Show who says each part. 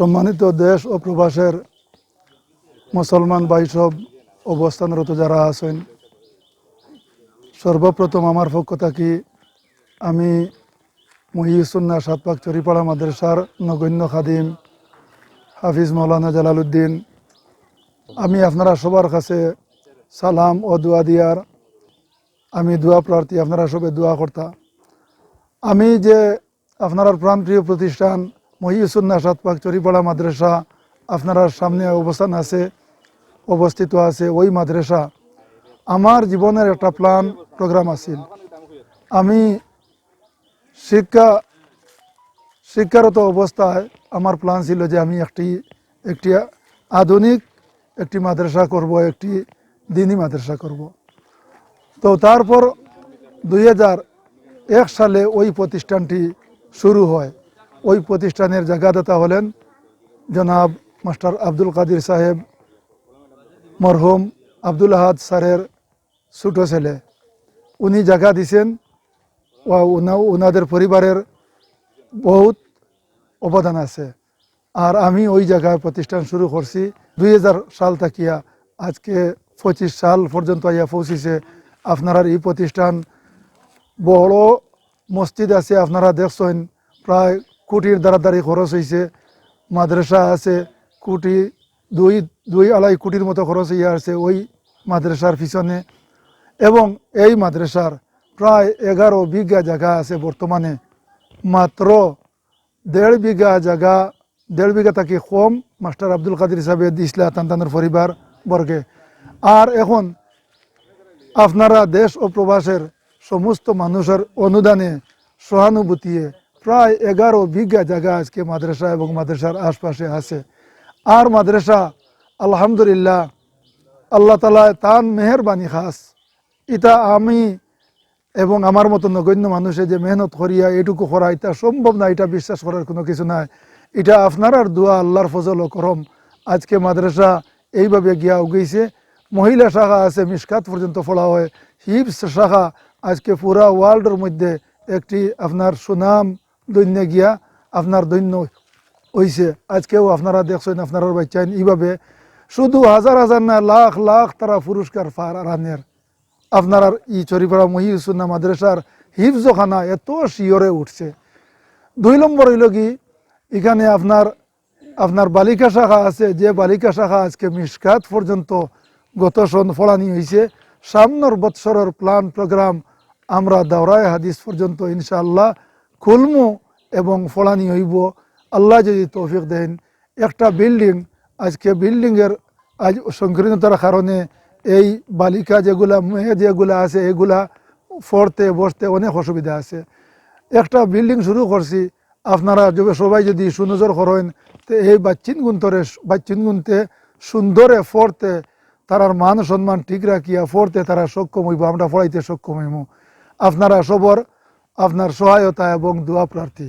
Speaker 1: সম্মানিত দেশ ও প্রবাসের মুসলমান ভাই সব অবস্থানরত যারা আছেন, সর্বপ্রথম আমার পক্ষ থাকি আমি মহিউসুন্না সাতপাক চরিপাড়া মাদ্রাসার নগণ্য খাদিম হাফিজ মৌলানা জালালউদ্দিন। আমি আপনারা সবার কাছে সালাম ও দোয়া দিয়ার আমি দোয়া প্রার্থী, আপনারা সবে দোয়া কর্তা। আমি যে আপনার প্রাণপ্রিয় প্রতিষ্ঠান মহিউসুন্না সাতপাক চরিপাড়া মাদ্রাসা আপনার সামনে অবস্থান আছে, অবস্থিত আছে ওই মাদ্রাসা। আমার জীবনের একটা প্ল্যান প্রোগ্রাম আছিল আমি শিক্ষা, শিক্ষারত অবস্থায় আমার প্ল্যান ছিল যে আমি একটি একটি আধুনিক একটি মাদ্রাসা করব, একটি দিনী মাদ্রাসা করব। তো তারপর দুই এক সালে ওই প্রতিষ্ঠানটি শুরু হয়। ওই প্রতিষ্ঠানের জায়গাদাতা হলেন জনাব মাস্টার আব্দুল কাদির সাহেব, মরহুম আব্দুল আহাদ স্যারের ছোটো ছেলে। উনি জায়গা দিছেন ও উনাদের পরিবারের বহুত অবদান আছে। আর আমি ওই জায়গায় প্রতিষ্ঠান শুরু করছি। দুই হাজার সাল থাকিয়া আজকে পঁচিশ সাল পর্যন্ত আইয়া পৌঁছিছে। আপনার এই প্রতিষ্ঠান বড় মসজিদ আছে, আপনারা দেখছেন। প্রায় কোটির দ্বারাদারি খরচ হয়েছে মাদ্রাসা আছে, কোটি দুই দুই আড়াই কোটির মতো খরচ হইয়া আছে ওই মাদ্রাসার পিছনে। এবং এই মাদ্রাসার প্রায় এগারো বিঘা জায়গা আছে বর্তমানে। মাত্র দেড় বিঘা জায়গা, দেড় বিঘা থাকি কম, মাস্টার আব্দুল কাদির সাহেব দিছিলা তান্তানোর পরিবার বর্গে। আর এখন আপনারা দেশ ও প্রবাসের সমস্ত মানুষের অনুদানে সহানুভূতিয়ে প্রায় এগারো বিঘা জায়গা আজকে মাদ্রাসা এবং মাদ্রাসার আশপাশে আছে। আর মাদ্রাসা, আলহামদুলিল্লাহ, আল্লাহ তালা তান মেহরবানি খাস। এটা আমি এবং আমার মতো নগণ্য মানুষে যে মেহনত করিয়া এটুকু করা এটা সম্ভব না, এটা বিশ্বাস করার কোনো কিছু নাই। এটা আপনার আর দোয়া, আল্লাহর ফজল ও করম। আজকে মাদ্রাসা এইভাবে গিয়া উগেছে মহিলা শাখা আছে মিসকাত পর্যন্ত ফলা হয়। হিপস শাখা আজকে পুরা ওয়ার্ল্ডের মধ্যে একটি আপনার সুনাম দৈন্য গিয়া আপনার দৈন্য হইছে। আজকেও আপনারা দেখছেন আপনারা বাচ্চান, এইভাবে শুধু হাজার হাজার না, লাখ লাখ তারা পুরস্কার পার রানের। আপনার ই চরিপাড়া মহিউসুন্না মাদ্রাসার হিফজখানা এত শিওরে উঠছে। দুই নম্বর হইল কি, এখানে আপনার আপনার বালিকা শাখা আছে, যে বালিকা শাখা আজকে মিসকাত পর্যন্ত গত সন ফলানি হয়েছে সামনের বৎসরের প্ল্যান প্রোগ্রাম আমরা দাওরায় হাদিস পর্যন্ত ইনশাআল্লাহ খুলমু এবং ফলানি হইব। আল্লাহ যদি তৌফিক দেন, একটা বিল্ডিং, আজকে বিল্ডিংয়ের আজ সংকীর্ণতার কারণে এই বালিকা যেগুলা, মেয়ে যেগুলা আছে, এগুলা পড়তে, বসতে অনেক অসুবিধা আছে। একটা বিল্ডিং শুরু করছি, আপনারা যদি সবাই যদি সুনজর করেন, তো এই বাচ্চিন গুন্তরে, বাচ্চিন গুনতে সুন্দরে পড়তে, তারার মান সম্মান ঠিক রাখিয়া পড়তে তারা সক্ষম হইব, আমরা পড়াইতে সক্ষম হইব আপনারা সবর আপনার সহায়তা এবং দোয়া প্রার্থী।